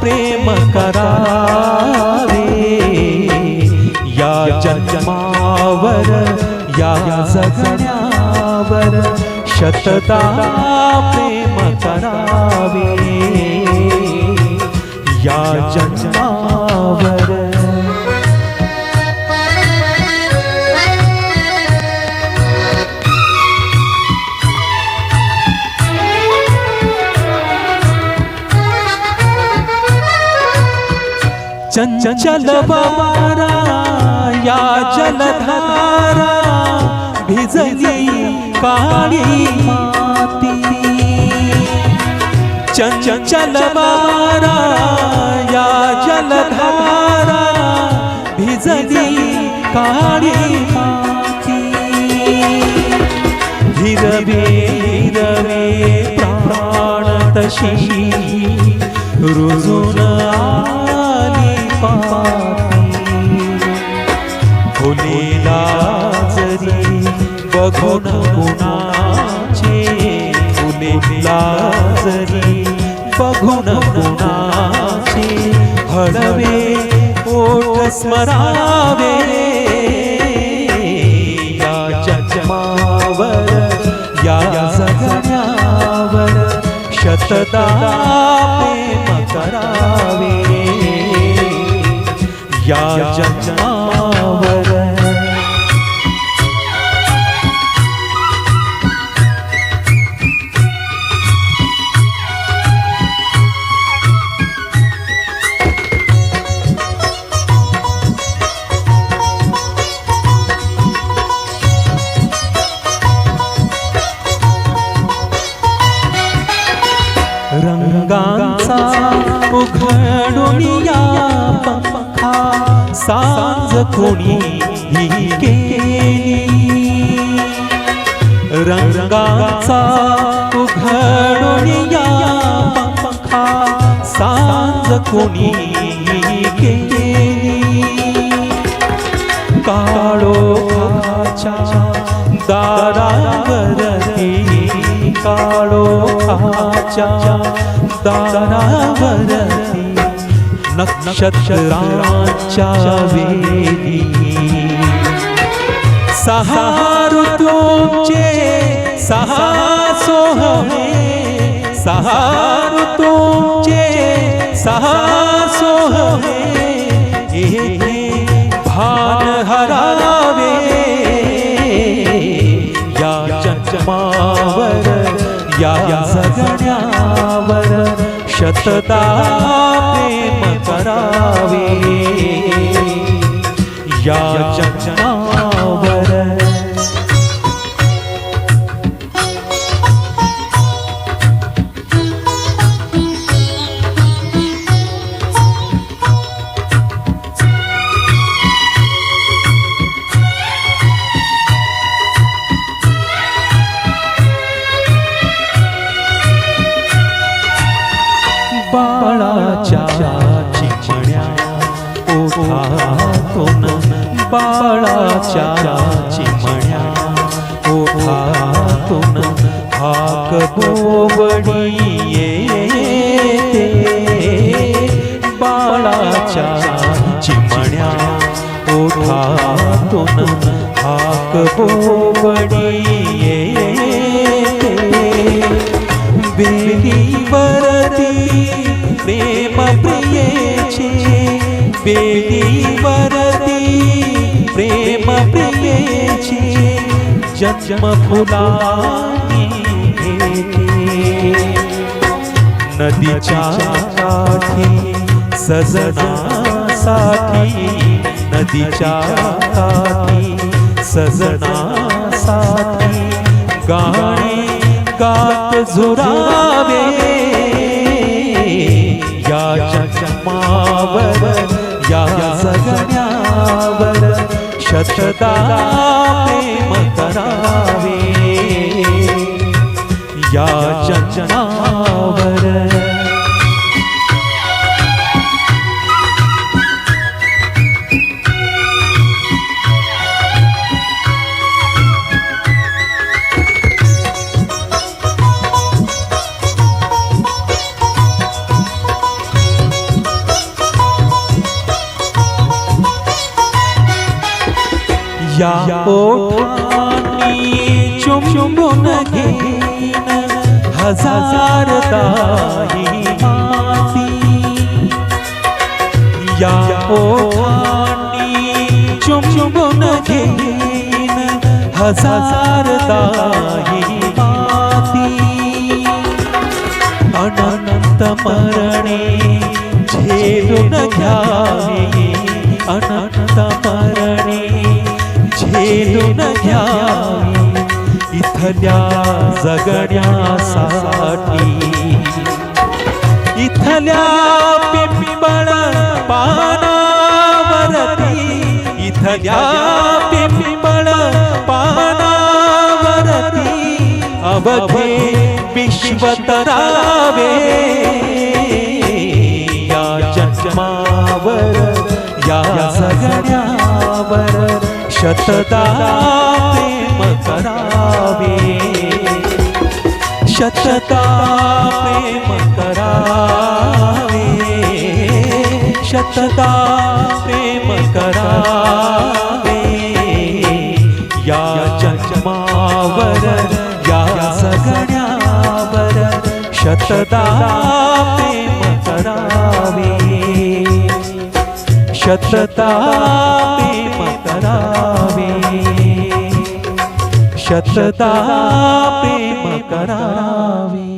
प्रेम करावे। या जन्मावर या जगण्यावर शतता प्रेम करा चंचल वारा या जलधारा भिजली काळी माती. चंचल वारा या जलधारा भिजली काळी माती. हिरवे हिरवे प्राण तशी रुजून फुलेला जरी बघून कुणाचे. फुलेला जरी बघून कुणाचे. हळवे ओठ स्मरावे. या चमावर या जगण्यावर शतदा सांज कोणी ही केली? रंगाचा उघडून पंखा सांज कोणी ही केली? काळो खाच्या दारावरती काळो खाच्या दारावरती नक्षत्रांच्या वेदी. सहा ऋतूचे सहा सोहमे सहा ऋतूचे सहा सोहमे. हे भान हरावे या जन्मावर या जगण्यावर शतदा प्रेम करावे। या जगना बाळाच्या चिमण्या. ओठातून बाळाच्या चिमण्या. ओठातून हाक बोबडी येते. बाळाच्या चिमण्या. ओठातून हाक बोबडी येते. प्रेम प्रियेचे बेलीवरती प्रेम प्रियेचे जन्म फुलानी नदीच्या काठी सजनासाठी नदीच्या काठी सजनासाठी गाणे गात झुरावे. शतदा या ओठानी चुंबन घेईन हजार दाही माती. या ओठानी चुंबन घेईन हजार दाही माती. अनंत मरणे झेलून घ्यावे अनंत मरणे झेलून घ्यावे इथल्या जगण्यासाठी इथल्या पिंपळ पानावरती. इथल्या पिंपळ पानावरती. अवघे विश्वतरावे. या जन्मावर शतदा प्रेम करावे। शतदा प्रेम करावे। शतदा प्रेम करावे। या जन्मावर या सगळ्यावर शतदा प्रेम करावे। शतदा प्रेम करावे। शतदा प्रेम करावी.